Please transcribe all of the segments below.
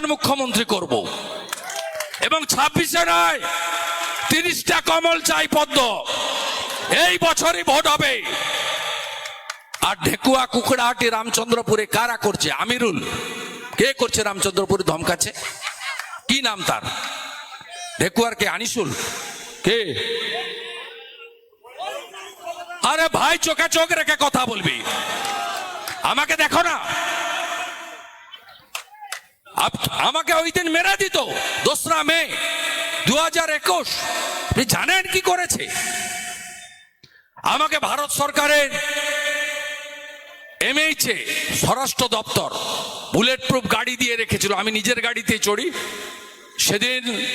প্রাক্তন মুখ্যমন্ত্রী করব। এবং ছাব্বিশে নয়, তিরিশটা কমল চাই পদ্ম। এই বছরই ভোট হবে। আর ঢেকুয়া, কুকড়াহাটি, রামচন্দ্রপুরে কারা করছে? আমিরুল। কে করছে রামচন্দ্রপুরে ধমকাচ্ছে? কি নাম তার? ঢেকুয়ার কে? আনিসুল। কে? আরে ভাই, চোখে চোখ রেখে কথা বলবি। আমাকে দেখো না। আমাকে ওই দিন মেরে দিত। দোসরা মে দু হাজার একুশ। আপনি জানেন কি করেছে? আমাকে ভারত সরকারের এমএইচে স্বরাষ্ট্র দপ্তর বুলেট প্রুফ গাড়ি দিয়ে রেখেছিল। আমি নিজের গাড়িতে চড়ি। সেদিন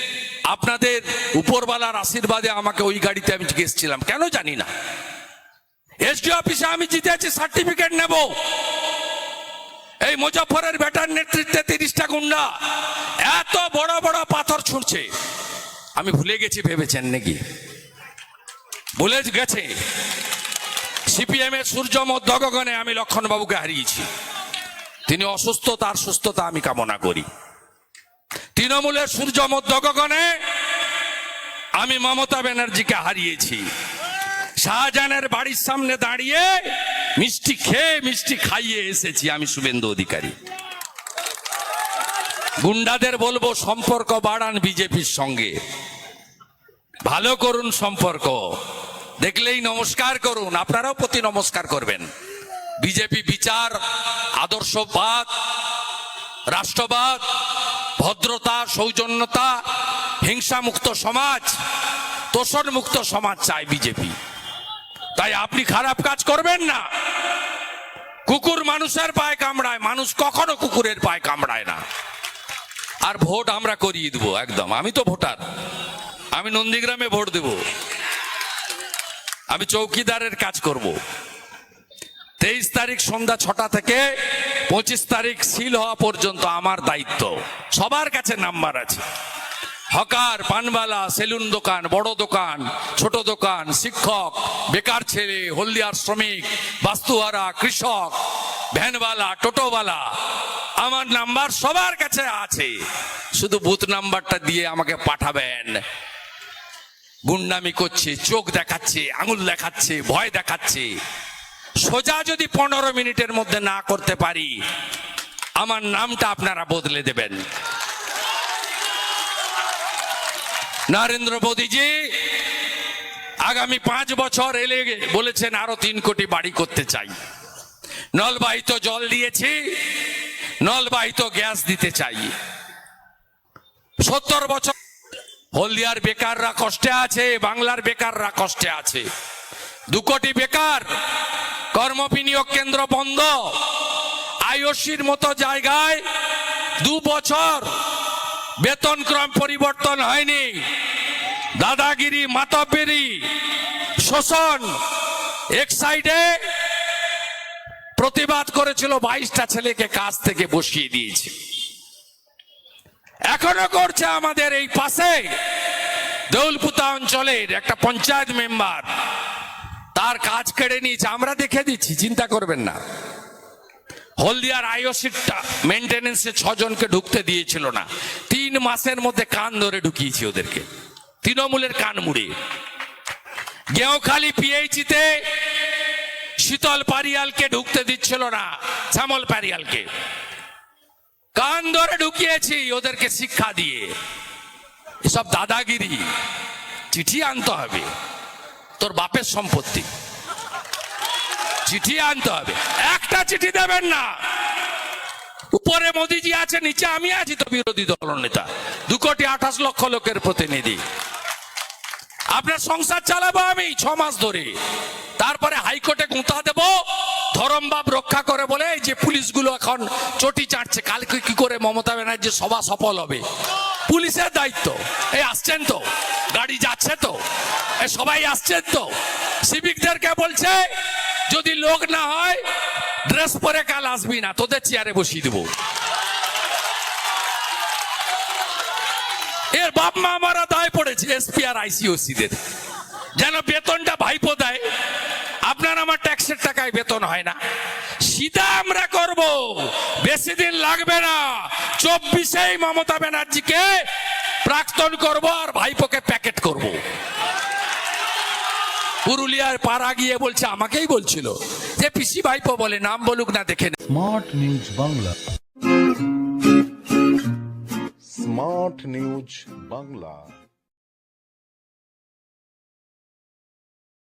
আপনাদের উপরওয়ালার আশীর্বাদে আমাকে ওই গাড়িতে আমি গেছিলাম। কেন জানি না। এসডি অফিসে আমি জিতেছি সার্টিফিকেট নেব। এই মুজফরের বেটার নেতৃত্বে তিরিশটা গুন্ডা। এত বড় বড় পাথর ছুঁড়ছে। আমি ভুলে গেছি ভেবেছেন নাকি? ভুলে গেছে। সিপিএম এর সূর্য মধ্যগগনে আমি লক্ষণবাবুকে হারিয়েছি। তিনি অসুস্থ, তার সুস্থতা আমি কামনা করি। তৃণমূলের সূর্য মধ্যগগনে আমি মমতা ব্যানার্জিকে হারিয়েছি। শাহজাহানের বাড়ির সামনে দাঁড়িয়ে মিষ্টি খেয়ে, মিষ্টি খাইয়ে এসেছি আমি শুভেন্দু অধিকারী। গুন্ডাদের বলব সম্পর্ক বাড়ান বিজেপির সঙ্গে। ভালো করুন সম্পর্ক। দেখলেই নমস্কার করুন, আপনারাও প্রতি নমস্কার করবেন। বিজেপি বিচার, আদর্শবাদ, রাষ্ট্রবাদ, ভদ্রতা, সৌজন্যতা, হিংসামুক্ত সমাজ তোষণ মুক্ত সমাজ চায় বিজেপি। তাই আপনি খারাপ কাজ করবেন না। কুকুর মানুষের পায়ে কামড়ায়, মানুষ কখনো কুকুরের পায়ে কামড়ায় না। আর ভোট আমরা করিয়ে দেবো, একদম। আমি তো ভোটার। আমি নন্দীগ্রামে ভোট দেব। আমি চৌকিদারের কাজ করব। তেইশ তারিখ সন্ধ্যা ছটা থেকে পঁচিশ তারিখ সিল হওয়া পর্যন্ত আমার দায়িত্ব। সবার কাছে নাম্বার আছে। হকার পানবালা সেলুন দোকান, বড় দোকান, ছোট দোকান, শিক্ষক, বেকার ছেলে, হলদিয়ার শ্রমিক, বাস্তুহারা, কৃষক, ভ্যানওয়ালা, টোটোওয়ালা, আমার নাম্বার সবার কাছে আছে। শুধু বুথ নাম্বারটা দিয়ে আমাকে পাঠাবেন। গুন্ডামি করছে, চোখ দেখাচ্ছে, আঙুল দেখাচ্ছে, ভয় দেখাচ্ছে। সোজা যদি পনেরো মিনিটের মধ্যে না করতে পারি, আমার নামটা আপনারা বদলে দেবেন। নরেন্দ্র মোদীজি, আগামী পাঁচ বছর এলে বলেছেন আরও তিন কোটি বাড়ি করতে চাই। নলবাহিত জল দিয়েছি, নলবাহিত গ্যাস দিতে চাই। সত্তর বছর হলদিয়ার বেকাররা কষ্টে আছে, বাংলার বেকাররা কষ্টে আছে। দু কোটি বেকার, কর্ম বিনিয়োগ কেন্দ্র বন্ধ। আইওসির মতো জায়গায় দু বছর বেতন ক্রম পরিবর্তন হয়নি। দাদাগিরি, মাতব্বেরি, শোষণ এক সাইডে প্রতিবাদ করেছিল বাইশটা ছেলেকে কাজ থেকে বসিয়ে দিয়েছে। এখনও করছে আমাদের এই পাশে দৌলপুতা অঞ্চলের একটা পঞ্চায়েত মেম্বার। তার কাজ কেড়ে নিয়েছে, আমরা দেখে দিচ্ছি, চিন্তা করবেন না। হলদিয়ার আইওসিটটা মেনটেনেন্সে ছজনকে ঢুকতে দিয়েছিল না। তিন মাসের মধ্যে কান ধরে ঢুকিয়েছি ওদেরকে। তৃণমূলের কান মুড়ে। গেঁওখালি পিএইচিতে শীতল পারিয়ালকে ঢুকতে দিচ্ছিল না, শ্যামল পারিয়ালকে। কান ধরে ঢুকিয়েছি ওদেরকে শিক্ষা দিয়ে। এসব দাদাগিরি, চিঠি আনতে হবে। তোর বাপের সম্পত্তি। চিঠি আনতে হবে। একটা চিঠি দেবেন না। উপরে মোদিজি আছে, নিচে আমি আছি তো বিরোধী দল নেতা। দু কোটি আঠাশ লক্ষ লোকের প্রতিনিধি। আপনার সংসার চালাবো আমি ছ মাস ধরে। তারপরে হাইকোর্টে গুঁতা দেব ধরমবাব রক্ষা করে বলে যে পুলিশগুলো এখন চটি চাটছে, কালকে কি করে মমতা ব্যানার্জির সভা সফল হবে? পুলিশের দায়িত্ব। এই আসছেন তো? গাড়ি যাচ্ছে তো? সবাই আসছেন তো? সিভিকদেরকে বলছে, যদি লোক না হয় ড্রেস পরে কাল আসবি না, তোদের চেয়ারে বসিয়ে দেবো। এর বাপ মা আমারা দায় পড়েছে এসপি আর আইসিওসি দের। যেন বেতনটা ভাইপো দেয়। আপনার আমার ট্যাক্সের টাকায় বেতন হয় না। সিধা আমরা করব, বেশি দিন লাগবে না। চব্বিশেই মমতা ব্যানার্জিকে প্রাক্তন করব আর ভাইপোকে প্যাকেট করব। পুরুলিয়ার পাড়া গিয়ে বলছে, আমাকেই বলছিল। যে পিসি ভাইপো বলে নাম বলুক না দেখে। Smart news Bangla smart news Bangla